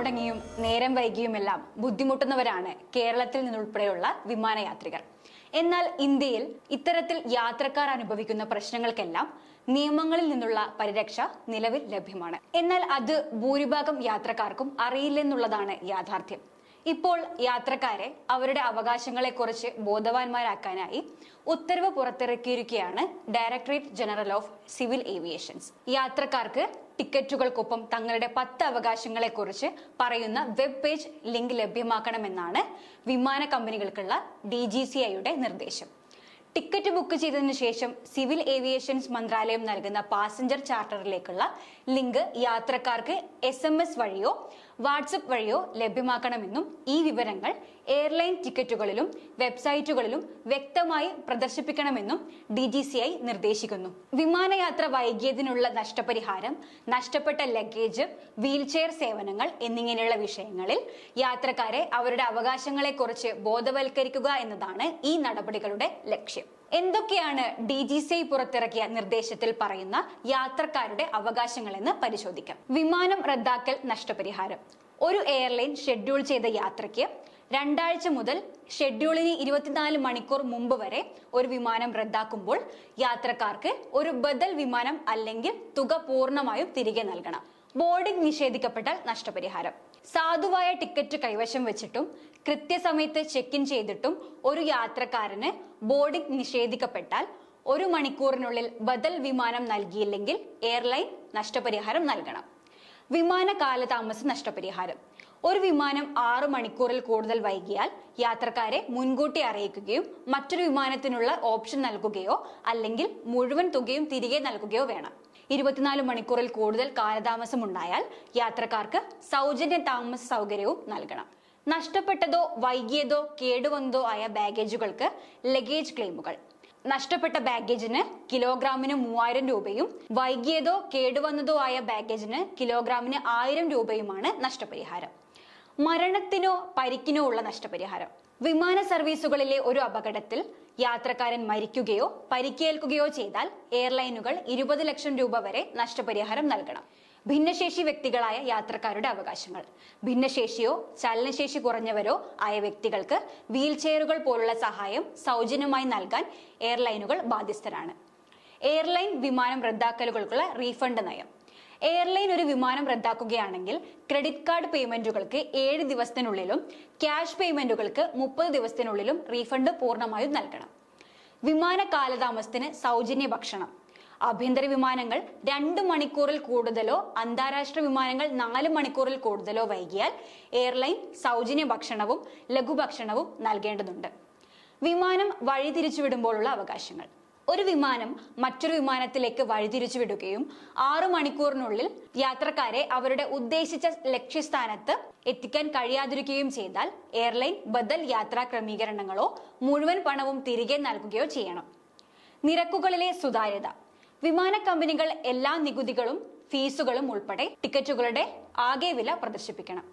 മുടങ്ങിയും നേരം വൈകിയുമെല്ലാം ബുദ്ധിമുട്ടുന്നവരാണ് കേരളത്തിൽ നിന്നുൾപ്പെടെയുള്ള വിമാനയാത്രികർ. എന്നാൽ ഇന്ത്യയിൽ ഇത്തരത്തിൽ യാത്രക്കാർ അനുഭവിക്കുന്ന പ്രശ്നങ്ങൾക്കെല്ലാം നിയമങ്ങളിൽ നിന്നുള്ള പരിരക്ഷ നിലവിൽ ലഭ്യമാണ്. എന്നാൽ അത് ഭൂരിഭാഗം യാത്രക്കാർക്കും അറിയില്ലെന്നുള്ളതാണ് യാഥാർത്ഥ്യം. ഇപ്പോൾ യാത്രക്കാരെ അവരുടെ അവകാശങ്ങളെക്കുറിച്ച് ബോധവാന്മാരാക്കാനായി ഉത്തരവ് പുറത്തിറക്കിയിരിക്കുകയാണ് directorate general of civil aviations. യാത്രക്കാർക്ക് ടിക്കറ്റുകൾക്കൊപ്പം തങ്ങളുടെ പത്ത് അവകാശങ്ങളെക്കുറിച്ച് പറയുന്ന വെബ് പേജ് ലിങ്ക് ലഭ്യമാക്കണമെന്നാണ് വിമാന കമ്പനികൾക്കുള്ള ഡി ജി സി ഐയുടെ നിർദ്ദേശം. ടിക്കറ്റ് ബുക്ക് ചെയ്തതിനു ശേഷം സിവിൽ ഏവിയേഷൻസ് മന്ത്രാലയം നൽകുന്ന പാസഞ്ചർ ചാർട്ടറിലേക്കുള്ള ലിങ്ക് യാത്രക്കാർക്ക് എസ് വഴിയോ വാട്സപ്പ് വഴിയോ ലഭ്യമാക്കണമെന്നും ഈ വിവരങ്ങൾ എയർലൈൻ ടിക്കറ്റുകളിലും വെബ്സൈറ്റുകളിലും വ്യക്തമായി പ്രദർശിപ്പിക്കണമെന്നും ഡി ജി സി ഐ നിർദ്ദേശിക്കുന്നു. വിമാനയാത്ര വൈകിയതിനുള്ള നഷ്ടപരിഹാരം നഷ്ടപ്പെട്ട ലഗേജ് വീൽചെയർ സേവനങ്ങൾ എന്നിങ്ങനെയുള്ള വിഷയങ്ങളിൽ യാത്രക്കാരെ അവരുടെ അവകാശങ്ങളെക്കുറിച്ച് ബോധവൽക്കരിക്കുക എന്നതാണ് ഈ നടപടികളുടെ ലക്ഷ്യം. എന്തൊക്കെയാണ് ഡി ജി സി ഐ പുറത്തിറക്കിയ നിർദ്ദേശത്തിൽ പറയുന്ന യാത്രക്കാരുടെ അവകാശങ്ങളെന്ന് പരിശോധിക്കാം. വിമാനം റദ്ദാക്കൽ നഷ്ടപരിഹാരം ഒരു എയർലൈൻ ഷെഡ്യൂൾ ചെയ്ത യാത്രയ്ക്ക് രണ്ടാഴ്ച മുതൽ ഷെഡ്യൂളിന് ഇരുപത്തിനാല് മണിക്കൂർ മുമ്പ് വരെ ഒരു വിമാനം റദ്ദാക്കുമ്പോൾ യാത്രക്കാർക്ക് ഒരു ബദൽ വിമാനം അല്ലെങ്കിൽ തുക പൂർണമായും തിരികെ നൽകണം. ബോർഡിംഗ് നിഷേധിക്കപ്പെട്ടാൽ നഷ്ടപരിഹാരം. സാധുവായ ടിക്കറ്റ് കൈവശം വെച്ചിട്ടും കൃത്യസമയത്ത് ചെക്ക് ഇൻ ചെയ്തിട്ടും ഒരു യാത്രക്കാരന് ബോർഡിംഗ് നിഷേധിക്കപ്പെട്ടാൽ ഒരു മണിക്കൂറിനുള്ളിൽ ബദൽ വിമാനം നൽകിയില്ലെങ്കിൽ എയർലൈൻ നഷ്ടപരിഹാരം നൽകണം. വിമാന കാലതാമസ നഷ്ടപരിഹാരം. ഒരു വിമാനം ആറു മണിക്കൂറിൽ കൂടുതൽ വൈകിയാൽ യാത്രക്കാരെ മുൻകൂട്ടി അറിയിക്കുകയും മറ്റൊരു വിമാനത്തിനുള്ള ഓപ്ഷൻ നൽകുകയോ അല്ലെങ്കിൽ മുഴുവൻ തുകയും തിരികെ നൽകുകയോ വേണം. ഇരുപത്തിനാല് മണിക്കൂറിൽ കൂടുതൽ കാലതാമസം ഉണ്ടായാൽ യാത്രക്കാർക്ക് സൗജന്യ താമസ സൗകര്യവും നൽകണം. നഷ്ടപ്പെട്ടതോ വൈകിയതോ കേടുവന്നതോ ആയ ബാഗേജുകൾക്ക് ലഗേജ് ക്ലെയിമുകൾ. നഷ്ടപ്പെട്ട ബാഗേജിന് കിലോഗ്രാമിന് മൂവായിരം രൂപയും വൈകിയതോ കേടുവന്നതോ ആയ ബാഗേജിന് കിലോഗ്രാമിന് ആയിരം രൂപയുമാണ് നഷ്ടപരിഹാരം. മരണത്തിനോ പരിക്കിനോ ഉള്ള നഷ്ടപരിഹാരം. വിമാന സർവീസുകളിലെ ഒരു അപകടത്തിൽ യാത്രക്കാരൻ മരിക്കുകയോ പരിക്കേൽക്കുകയോ ചെയ്താൽ എയർലൈനുകൾ ഇരുപത് ലക്ഷം രൂപ വരെ നഷ്ടപരിഹാരം നൽകണം. ഭിന്നശേഷി വ്യക്തികളായ യാത്രക്കാരുടെ അവകാശങ്ങൾ. ഭിന്നശേഷിയോ ചലനശേഷി കുറഞ്ഞവരോ ആയ വ്യക്തികൾക്ക് വീൽചെയറുകൾ പോലുള്ള സഹായം സൗജന്യമായി നൽകാൻ എയർലൈനുകൾ ബാധ്യസ്ഥരാണ്. എയർലൈൻ വിമാനം റദ്ദാക്കലുകൾക്കുള്ള റീഫണ്ട് നയം. എയർലൈൻ ഒരു വിമാനം റദ്ദാക്കുകയാണെങ്കിൽ ക്രെഡിറ്റ് കാർഡ് പേയ്മെന്റുകൾക്ക് ഏഴ് ദിവസത്തിനുള്ളിലും ക്യാഷ് പേയ്മെന്റുകൾക്ക് മുപ്പത് ദിവസത്തിനുള്ളിലും റീഫണ്ട് പൂർണമായും നൽകണം. വിമാന കാലതാമസത്തിന് സൗജന്യ ഭക്ഷണം. ആഭ്യന്തര വിമാനങ്ങൾ രണ്ട് മണിക്കൂറിൽ കൂടുതലോ അന്താരാഷ്ട്ര വിമാനങ്ങൾ നാല് മണിക്കൂറിൽ കൂടുതലോ വൈകിയാൽ എയർലൈൻ സൗജന്യ ഭക്ഷണവും ലഘുഭക്ഷണവും നൽകേണ്ടതുണ്ട്. വിമാനം വഴിതിരിച്ചുവിടുമ്പോഴുള്ള അവകാശങ്ങൾ. ഒരു വിമാനം മറ്റൊരു വിമാനത്തിലേക്ക് വഴിതിരിച്ചു വിടുകയും ആറു മണിക്കൂറിനുള്ളിൽ യാത്രക്കാരെ അവരുടെ ഉദ്ദേശിച്ച ലക്ഷ്യസ്ഥാനത്ത് എത്തിക്കാൻ കഴിയാതിരിക്കുകയും ചെയ്താൽ എയർലൈൻ ബദൽ യാത്രാ ക്രമീകരണങ്ങളോ മുഴുവൻ പണവും തിരികെ നൽകുകയോ ചെയ്യണം. നിരക്കുകളിലെ സുതാര്യത. വിമാന കമ്പനികൾ എല്ലാ നികുതികളും ഫീസുകളും ഉൾപ്പെടെ ടിക്കറ്റുകളുടെ ആകെ വില പ്രദർശിപ്പിക്കണം.